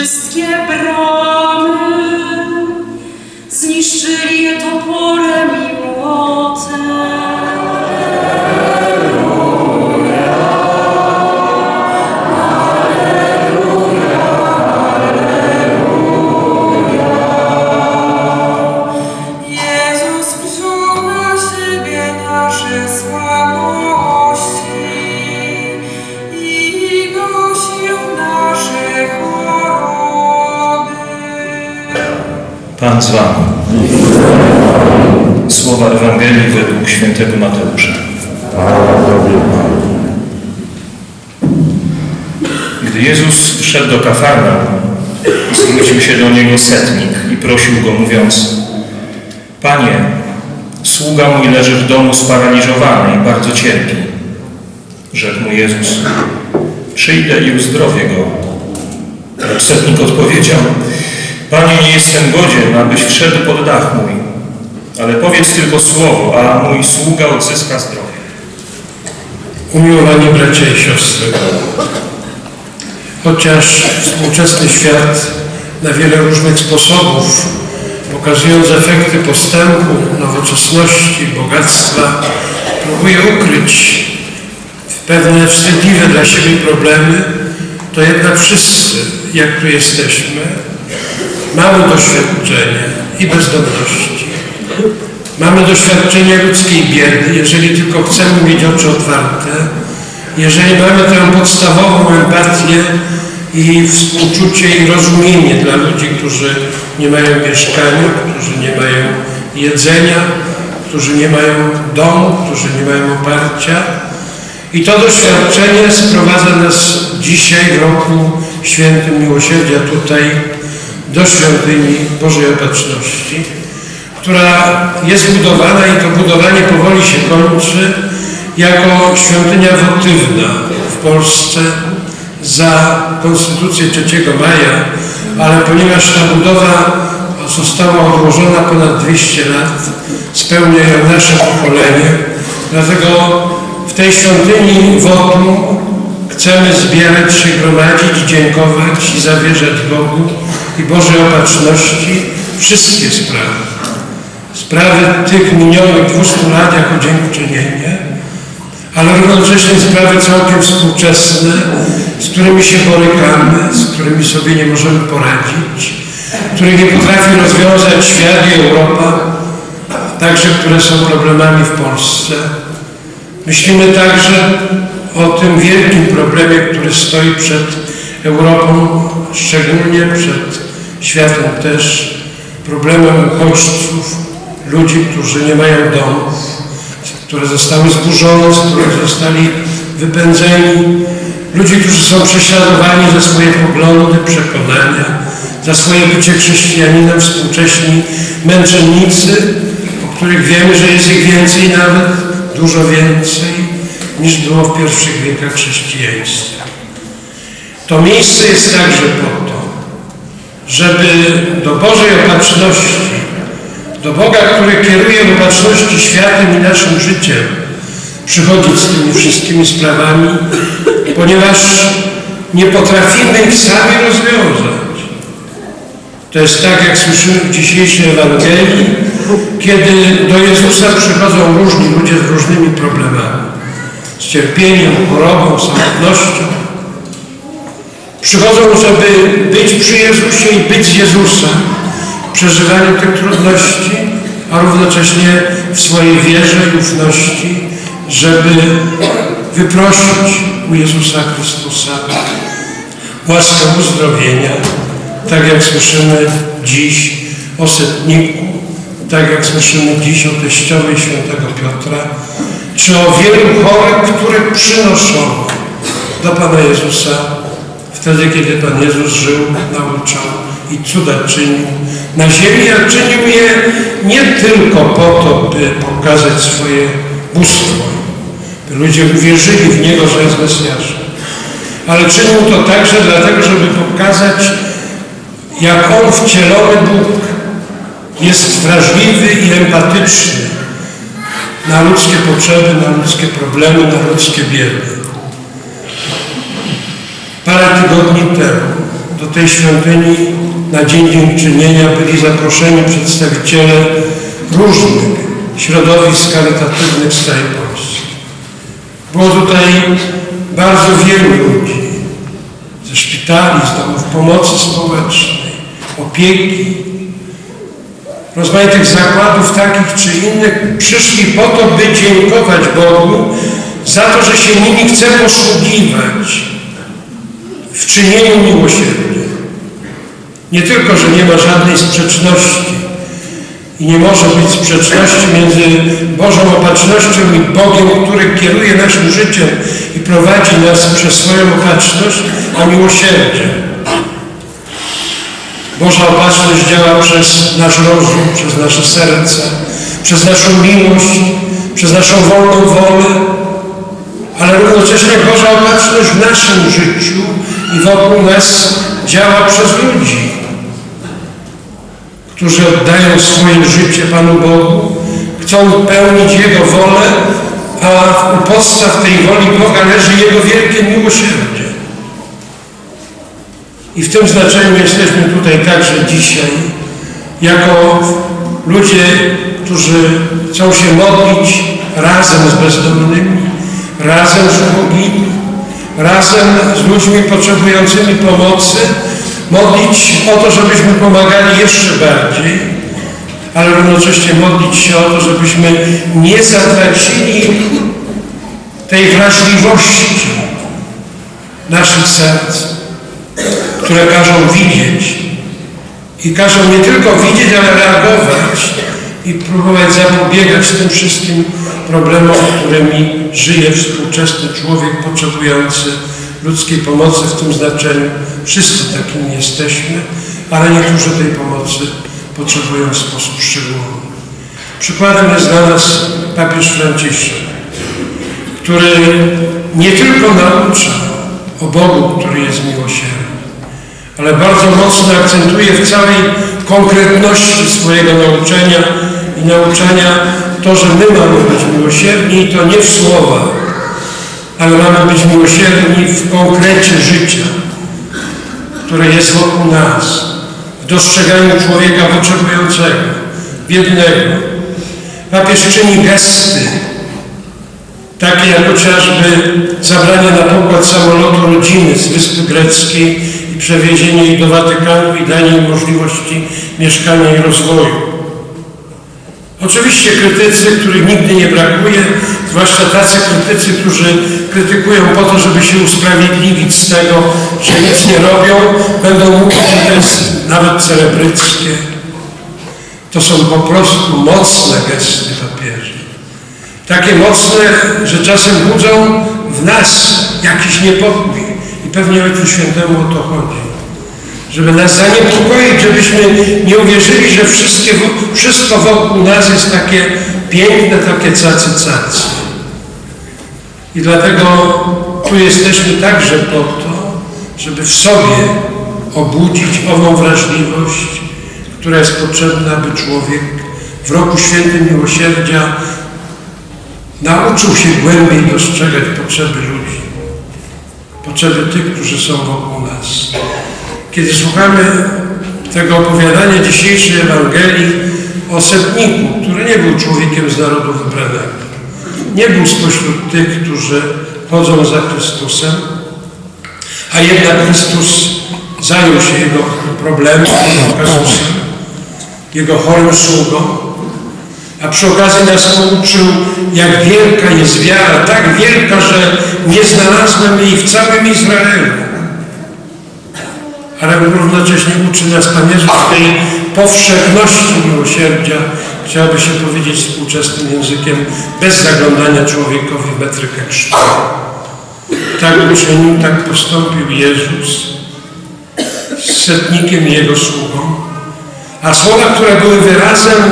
wszystkie bramy, zniszczyli Pan z Wami. Słowa Ewangelii według świętego Mateusza. Gdy Jezus wszedł do Kafarnaum, zwrócił się do Niego setnik i prosił Go, mówiąc Panie, sługa mój leży w domu sparaliżowany i bardzo cierpi. Rzekł mu Jezus, przyjdę i uzdrowię go. Lecz setnik odpowiedział, Panie, nie jestem godzien, abyś wszedł pod dach mój, ale powiedz tylko słowo, a mój sługa odzyska zdrowie. Umiłowani bracia i siostry, chociaż współczesny świat na wiele różnych sposobów, pokazując efekty postępu, nowoczesności, bogactwa, próbuje ukryć pewne wstydliwe dla siebie problemy, to jednak wszyscy, jak tu jesteśmy, mamy doświadczenie i bezdomności. Mamy doświadczenie ludzkiej biedy, jeżeli tylko chcemy mieć oczy otwarte, jeżeli mamy tę podstawową empatię i współczucie i rozumienie dla ludzi, którzy nie mają mieszkania, którzy nie mają jedzenia, którzy nie mają domu, którzy nie mają oparcia. I to doświadczenie sprowadza nas dzisiaj w roku świętym miłosierdzia tutaj do świątyni Bożej Opatrzności która jest budowana i to budowanie powoli się kończy jako świątynia wotywna w Polsce za konstytucję 3 maja, ale ponieważ ta budowa została odłożona ponad 200 lat, spełnia ją nasze pokolenie, dlatego w tej świątyni wotum chcemy zbierać się, gromadzić, dziękować i zawierzać Bogu i Bożej Opatrzności wszystkie sprawy sprawy tych minionych 200 lat jako dziękczynienie, ale równocześnie sprawy całkiem współczesne, z którymi się borykamy, z którymi sobie nie możemy poradzić, których nie potrafi rozwiązać świat i Europa, także które są problemami w Polsce. Myślimy także o tym wielkim problemie, który stoi przed Europą, szczególnie przed światem też, problemem uchodźców, ludzi, którzy nie mają domów, które zostały zburzone, z których zostali wypędzeni, ludzi, którzy są prześladowani za swoje poglądy, przekonania, za swoje bycie chrześcijaninem, współcześni męczennicy, o których wiemy, że jest ich więcej nawet, dużo więcej, niż było w pierwszych wiekach chrześcijaństwa. To miejsce jest także po to, żeby do Bożej opatrzności do Boga, który kieruje w opatrzności światem i naszym życiem, przychodzić z tymi wszystkimi sprawami, ponieważ nie potrafimy ich sami rozwiązać. To jest tak, jak słyszymy w dzisiejszej Ewangelii, kiedy do Jezusa przychodzą różni ludzie z różnymi problemami. Z cierpieniem, chorobą, samotnością. Przychodzą, żeby być przy Jezusie i być z Jezusem w przeżywaniu tych trudności, a równocześnie w swojej wierze i ufności, żeby wyprosić u Jezusa Chrystusa łaskę uzdrowienia, tak jak słyszymy dziś o setniku, tak jak słyszymy dziś o teściowej świętego Piotra, czy o wielu chorych, których przynoszono do Pana Jezusa wtedy, kiedy Pan Jezus żył, nauczał i cuda czynił na ziemi, a czynił je nie tylko po to, by pokazać swoje bóstwo, by ludzie uwierzyli w Niego, że jest Mesjaszem, ale czynił to także dlatego, żeby pokazać, jak On wcielony Bóg jest wrażliwy i empatyczny na ludzkie potrzeby, na ludzkie problemy, na ludzkie biedy. Parę tygodni temu do tej świątyni na Dzień Dziękczynienia byli zaproszeni przedstawiciele różnych środowisk charytatywnych z całej Polski. Było tutaj bardzo wielu ludzi ze szpitali, z domów pomocy społecznej, opieki, rozmaitych zakładów takich czy innych, przyszli po to, by dziękować Bogu za to, że się nimi chce posługiwać w czynieniu miłosierdzia. Nie tylko, że nie ma żadnej sprzeczności i nie może być sprzeczności między Bożą opatrznością i Bogiem, który kieruje naszym życiem i prowadzi nas przez swoją opatrzność, a miłosierdzie. Boża opatrzność działa przez nasz rozum, przez nasze serce, przez naszą miłość, przez naszą wolną wolę, ale równocześnie Boża opatrzność w naszym życiu i wokół nas działa przez ludzi, którzy oddają swoje życie Panu Bogu, chcą pełnić Jego wolę, a u podstaw tej woli Boga leży Jego wielkie miłosierdzie. I w tym znaczeniu jesteśmy tutaj także dzisiaj, jako ludzie, którzy chcą się modlić razem z bezdomnymi, razem z ubogimi, razem z ludźmi potrzebującymi pomocy, modlić o to, żebyśmy pomagali jeszcze bardziej, ale równocześnie modlić się o to, żebyśmy nie zatracili tej wrażliwości naszych serc, które każą widzieć. I każą nie tylko widzieć, ale reagować i próbować zapobiegać tym wszystkim problemom, którymi żyje współczesny człowiek potrzebujący ludzkiej pomocy w tym znaczeniu. Wszyscy takimi jesteśmy, ale niektórzy tej pomocy potrzebują w sposób szczególny. Przykładem jest dla nas papież Franciszek, który nie tylko naucza o Bogu, który jest miłosierny, ale bardzo mocno akcentuje w całej konkretności swojego nauczania i nauczania to, że my mamy być miłosierni i to nie w słowach, ale mamy być miłosierni w konkrecie życia, które jest wokół nas, w dostrzeganiu człowieka potrzebującego, biednego. Papież czyni gesty, takie jak chociażby zabranie na pokład samolotu rodziny z Wyspy Greckiej przewiezienie jej do Watykanu i danie jej możliwości mieszkania i rozwoju. Oczywiście krytycy, których nigdy nie brakuje, zwłaszcza tacy krytycy, którzy krytykują po to, żeby się usprawiedliwić z tego, że nic nie robią, będą mówić, że to jest nawet celebryckie. To są po prostu mocne gesty papieża. Takie mocne, że czasem budzą w nas jakiś niepokój. Pewnie Ojcu Świętemu o to chodzi. Żeby nas zaniepokoić, żebyśmy nie uwierzyli, że wszystkie, wszystko wokół nas jest takie piękne, takie cacy cacy. I dlatego tu jesteśmy także po to, żeby w sobie obudzić ową wrażliwość, która jest potrzebna, by człowiek w roku świętym miłosierdzia nauczył się głębiej dostrzegać potrzeby ludzi, potrzeby tych, którzy są wokół nas. Kiedy słuchamy tego opowiadania dzisiejszej Ewangelii o setniku, który nie był człowiekiem z narodu wybranego, nie był spośród tych, którzy chodzą za Chrystusem, a jednak Chrystus zajął się jego problemem, jego chorym sługą, a przy okazji nas pouczył, jak wielka jest wiara, tak wielka, że nie znalazłem jej w całym Izraelu. Ale równocześnie uczy nas Pan Jezus tej powszechności miłosierdzia, chciałoby się powiedzieć współczesnym językiem, bez zaglądania człowiekowi w metrykę chrztu. Tak uczynił, tak postąpił Jezus z setnikiem jego sługą. A słowa, które były wyrazem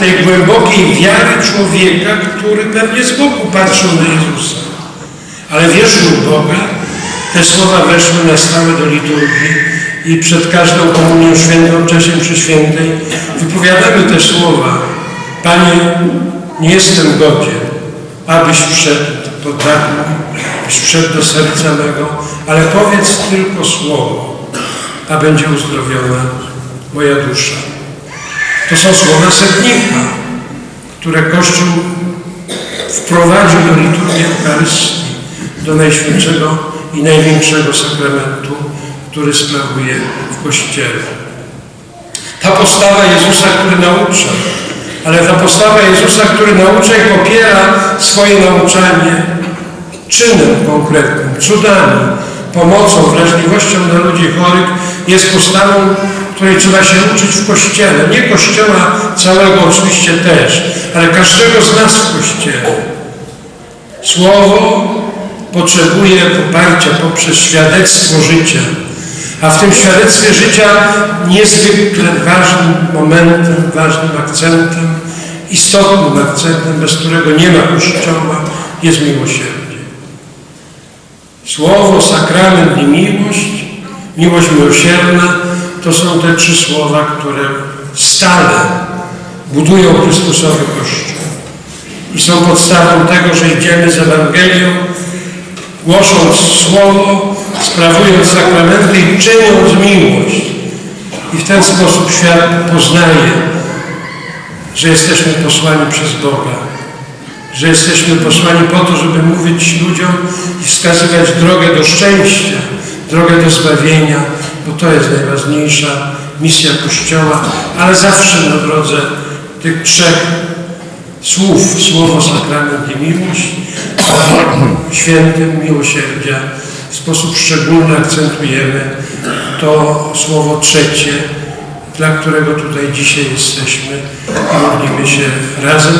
tej głębokiej wiary człowieka, który pewnie z boku patrzył na Jezusa, ale wierzył Boga, te słowa weszły na stałe do liturgii i przed każdą komunią świętą, w czasie przy świętej wypowiadamy te słowa. Panie, Nie jestem godzien, abyś wszedł pod dach mój, byś wszedł do serca mego, ale powiedz tylko słowo, a będzie uzdrowiona moja dusza. To są słowa setnika, które Kościół wprowadził do liturgii Eucharystii, do Najświętszego i największego sakramentu, który sprawuje w Kościele. Ta postawa Jezusa, który naucza, ale ta postawa Jezusa, który naucza i popiera swoje nauczanie czynem konkretnym, cudami, pomocą, wrażliwością dla ludzi chorych, jest postawą, której trzeba się uczyć w Kościele. Nie Kościoła całego oczywiście też, ale każdego z nas w Kościele. Słowo potrzebuje poparcia poprzez świadectwo życia. A w tym świadectwie życia niezwykle ważnym momentem, ważnym akcentem, istotnym akcentem, bez którego nie ma Kościoła, jest miłosierdzie. Słowo, sakrament i miłość, miłość miłosierna, to są te trzy słowa, które stale budują Chrystusowy Kościół. I są podstawą tego, że idziemy z Ewangelią, głosząc Słowo, sprawując sakramenty i czyniąc miłość. I w ten sposób świat poznaje, że jesteśmy posłani przez Boga, że jesteśmy posłani po to, żeby mówić ludziom i wskazywać drogę do szczęścia, drogę do zbawienia, bo to jest najważniejsza misja Kościoła, ale zawsze na drodze tych trzech słów, słowo, sakrament i miłość, świętym miłosierdzia w sposób szczególny akcentujemy to słowo trzecie, dla którego tutaj dzisiaj jesteśmy i modlimy się razem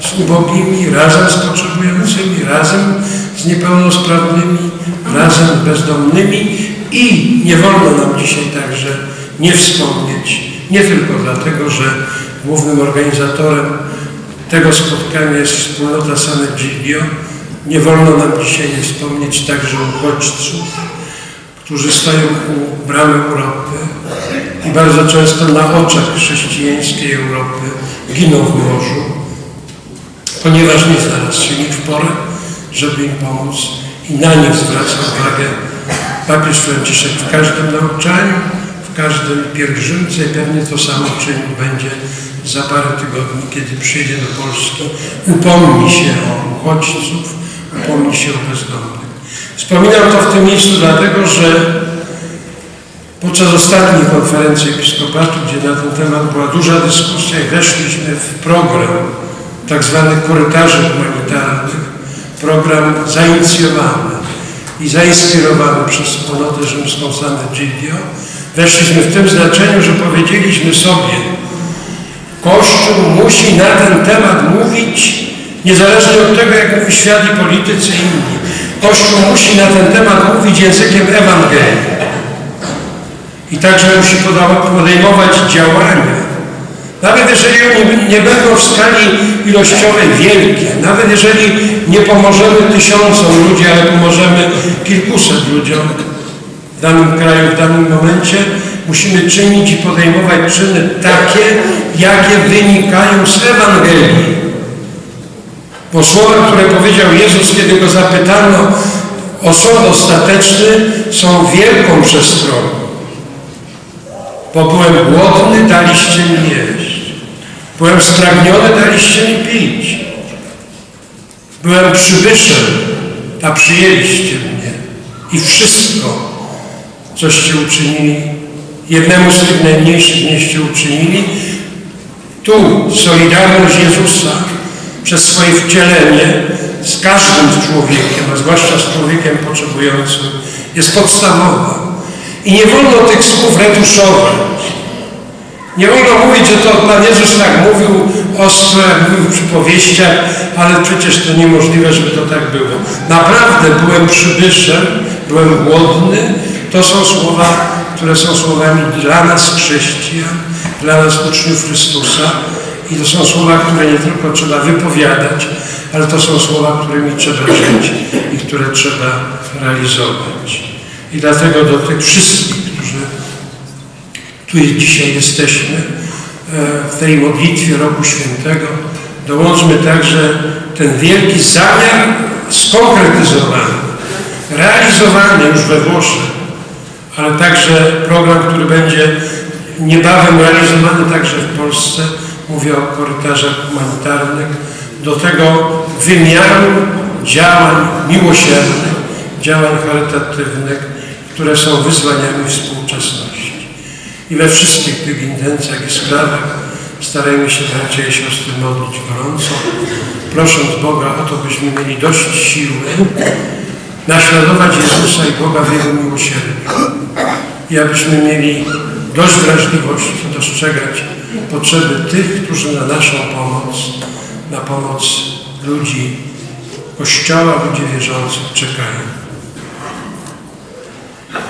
z ubogimi, razem z potrzebującymi, razem z niepełnosprawnymi, razem z bezdomnymi i nie wolno nam dzisiaj także nie wspomnieć, nie tylko dlatego, że głównym organizatorem tego spotkania jest wspólnota Sanegilio, nie wolno nam dzisiaj nie wspomnieć także uchodźców, którzy stoją u bramy Europy i bardzo często na oczach chrześcijańskiej Europy giną w morzu, ponieważ nie znalazł się nikt w porę, żeby im pomóc i na nich zwraca uwagę papież Franciszek w każdym nauczaniu, w każdym pielgrzymce pewnie to samo czynił będzie za parę tygodni, kiedy przyjedzie do Polski, upomni się o uchodźców, upomni się o bezdomnych. Wspominam to w tym miejscu dlatego, że podczas ostatniej konferencji episkopatu, gdzie na ten temat była duża dyskusja i weszliśmy w program tak zwanych korytarzy humanitarnych, program zainicjowany i zainspirowany przez wspólnotę rzymską San Egidio, weszliśmy w tym znaczeniu, że powiedzieliśmy sobie, Kościół musi na ten temat mówić, niezależnie od tego, jak mówi świat i politycy i inni. Kościół musi na ten temat mówić językiem Ewangelii. I także musi podejmować działania, nawet jeżeli one nie będą w skali ilościowej wielkie, nawet jeżeli nie pomożemy tysiącom ludzi, ale pomożemy kilkuset ludziom w danym kraju, w danym momencie, musimy czynić i podejmować czyny takie, jakie wynikają z Ewangelii. Bo słowa, które powiedział Jezus, kiedy go zapytano o sąd ostateczny, są wielką przestrogą. Bo byłem głodny, daliście mi jeść. Byłem spragniony, daliście mi pić. Byłem przybyszem, a przyjęliście mnie. I wszystko, coście uczynili, jednemu z tych najmniejszych nieście uczynili. Tu solidarność Jezusa przez swoje wcielenie z każdym człowiekiem, a zwłaszcza z człowiekiem potrzebującym, jest podstawowa. I nie wolno tych słów retuszować. Nie wolno mówić, że to Pan Jezus tak mówił ostro, jak mówił w przypowieściach, ale przecież to niemożliwe, żeby to tak było. Naprawdę byłem przybyszem, byłem głodny. To są słowa, które są słowami dla nas chrześcijan, dla nas uczniów Chrystusa. I to są słowa, które nie tylko trzeba wypowiadać, ale to są słowa, którymi trzeba żyć i które trzeba realizować. I dlatego do tych wszystkich, tu dzisiaj jesteśmy, w tej modlitwie Roku Świętego, dołączmy także ten wielki zamiar skonkretyzowany, realizowany już we Włoszech, ale także program, który będzie niebawem realizowany także w Polsce. Mówię o korytarzach humanitarnych. Do tego wymiaru działań miłosiernych, działań charytatywnych, które są wyzwaniami współczesności. I we wszystkich tych intencjach i sprawach starajmy się, bracia i siostry, modlić gorąco, prosząc Boga o to, byśmy mieli dość siły naśladować Jezusa i Boga w Jego miłosierdziu. I abyśmy mieli dość wrażliwości dostrzegać potrzeby tych, którzy na naszą pomoc, na pomoc ludzi Kościoła, ludzi wierzących czekają.